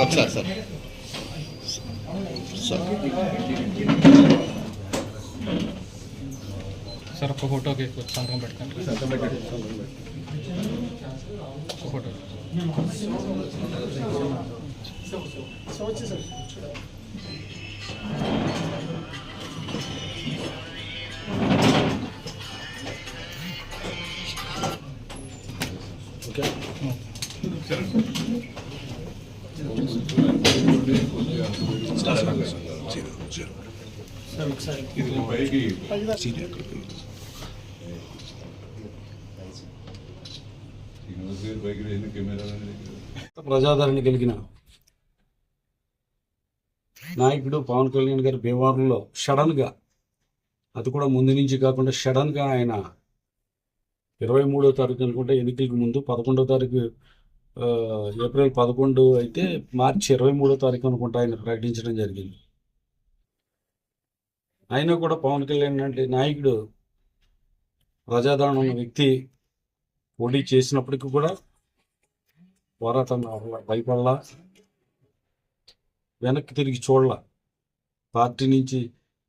अच्छा सर अच्छा sir. Sir. आपको फ़ोटो के कुछ सामने बैठ कर फ़ोटो सर ప్రజాదరణ కలిగిన నాయకుడు పవన్ కళ్యాణ్ గారి భీమవరంలో సడన్గా అది కూడా ముందు నుంచి కాకుండా సడన్గా ఆయన ఇరవై మూడో తారీఖు అనుకుంటే ఎన్నికలకు ముందు పదకొండో తారీఖు ఏప్రిల్ పదకొండు అయితే మార్చి ఇరవై మూడో తారీఖు అనుకుంటా ఆయన ప్రకటించడం జరిగింది. అయినా కూడా పవన్ కళ్యాణ్ అంటే నాయకుడు ప్రజాదరణ ఉన్న వ్యక్తి పోటీ చేసినప్పటికీ కూడా పోరాటం భయపడలా వెనక్కి తిరిగి చూడలా. పార్టీ నుంచి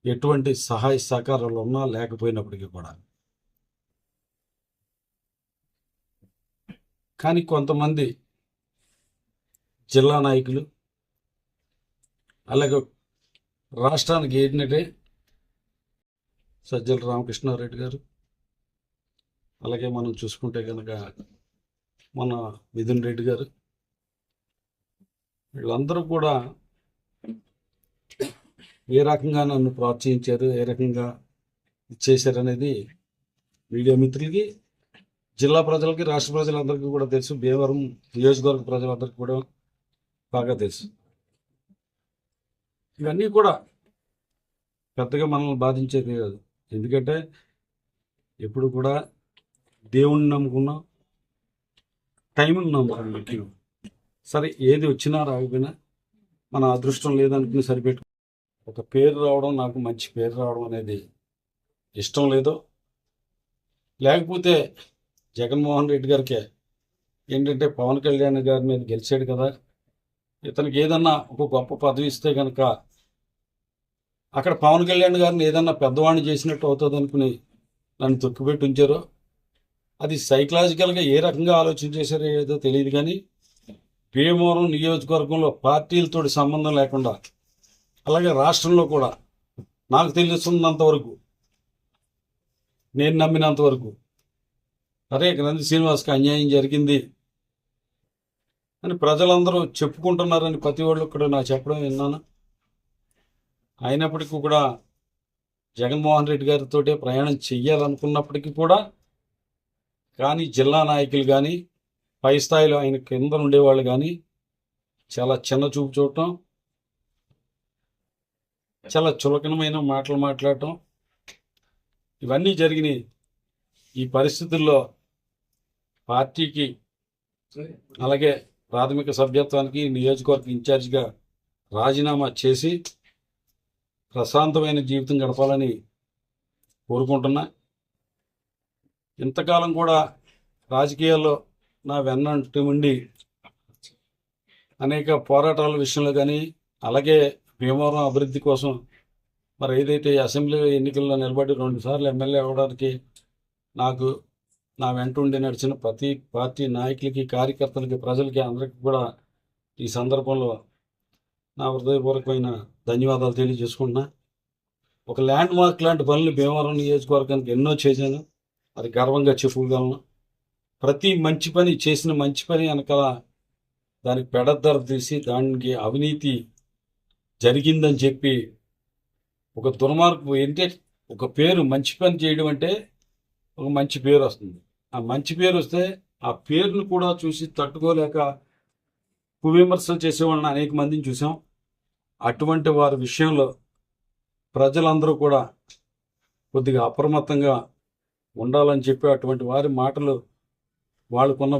ఎటువంటి సహాయ సహకారాలు ఉన్నా లేకపోయినప్పటికీ కూడా కానీ కొంతమంది జిల్లా నాయకులు అలాగే రాష్ట్రానికి ఏంటంటే సజ్జల రామకృష్ణారెడ్డి గారు అలాగే మనం చూసుకుంటే కనుక మన మిథున్ రెడ్డి గారు వీళ్ళందరూ కూడా ఏ రకంగా నన్ను ప్రోత్సహించారు ఏ రకంగా చేశారనేది మీడియా మిత్రులకి జిల్లా ప్రజలకి రాష్ట్ర ప్రజలందరికీ కూడా తెలుసు. భీమవరం నియోజకవర్గ ప్రజలందరికీ కూడా బాగా తెలుసు. ఇవన్నీ కూడా పెద్దగా మనల్ని బాధించేది కాదు. ఎందుకంటే ఎప్పుడు కూడా దేవుణ్ణి నమ్ముకున్నాం టైంని నమ్ముకున్నాం ముఖ్యం సరే ఏది వచ్చినా రాకపోయినా మన అదృష్టం లేదనుకుని సరిపెట్టు ఒక పేరు రావడం నాకు మంచి పేరు రావడం అనేది ఇష్టం లేదు లేకపోతే జగన్మోహన్ రెడ్డి గారికి ఏంటంటే పవన్ కళ్యాణ్ గారి మీద గెలిచాడు కదా. ఇతనికి ఏదన్నా ఒక గొప్ప పదవి ఇస్తే కనుక అక్కడ పవన్ కళ్యాణ్ గారిని ఏదన్నా పెద్దవాడిని చేసినట్టు అవుతుంది అనుకుని నన్ను తొక్కిపెట్టి ఉంచారో. అది సైకలాజికల్గా ఏ రకంగా ఆలోచన చేశారో ఏదో తెలియదు కానీ భీమవరం నియోజకవర్గంలో పార్టీలతోటి సంబంధం లేకుండా అలాగే రాష్ట్రంలో కూడా నాకు తెలుస్తున్నంత వరకు నేను నమ్మినంత వరకు అరే గ్రంథి శ్రీనివాస్కి అన్యాయం జరిగింది అని ప్రజలందరూ చెప్పుకుంటున్నారని ప్రతి వాళ్ళు కూడా నా చెప్పడం విన్నాను. అయినప్పటికీ కూడా జగన్మోహన్ రెడ్డి గారితో ప్రయాణం చెయ్యాలనుకున్నప్పటికీ కూడా కానీ జిల్లా నాయకులు కానీ పై స్థాయిలో ఆయన కింద ఉండేవాళ్ళు కానీ చాలా చిన్న చూపు చూడటం చాలా చులకనమైన మాటలు మాట్లాడటం ఇవన్నీ జరిగినాయి. ఈ పరిస్థితుల్లో పార్టీకి అలాగే ప్రాథమిక సభ్యత్వానికి నియోజకవర్గ ఇన్ఛార్జిగా రాజీనామా చేసి ప్రశాంతమైన జీవితం గడపాలని కోరుకుంటున్నా. ఇంతకాలం కూడా రాజకీయాల్లో నా వెన్నంటి ఉండి అనేక పోరాటాల విషయంలో కానీ అలాగే భీమవరం అభివృద్ధి కోసం మరి ఏదైతే అసెంబ్లీ ఎన్నికల్లో నిలబడి రెండుసార్లు ఎమ్మెల్యే అవ్వడానికి నాకు నా వెంట ఉండి నడిచిన ప్రతి పార్టీ నాయకులకి కార్యకర్తలకి ప్రజలకి అందరికీ కూడా ఈ సందర్భంలో నా హృదయపూర్వకమైన ధన్యవాదాలు తెలియజేసుకుంటున్నా. ఒక ల్యాండ్ మార్క్ లాంటి పనులు భీమవరం నియోజకవర్గానికి ఎన్నో చేశాను. అది గర్వంగా చెప్పుకోగలను. ప్రతి మంచి పని చేసిన మంచి పని వెనకాల దానికి పెడద్దర తీసి దానికి అవినీతి జరిగిందని చెప్పి ఒక దుర్మార్గం ఏంటంటే ఒక పేరు మంచి పని చేయడం అంటే ఒక మంచి పేరు వస్తుంది. ఆ మంచి పేరు వస్తే ఆ పేరును కూడా చూసి తట్టుకోలేక కువిమర్శలు చేసేవాళ్ళని అనేక మందిని చూసాం. అటువంటి వారి విషయంలో ప్రజలందరూ కూడా కొద్దిగా అప్రమత్తంగా ఉండాలని చెప్పి అటువంటి వారి మాటలు వాళ్ళకున్న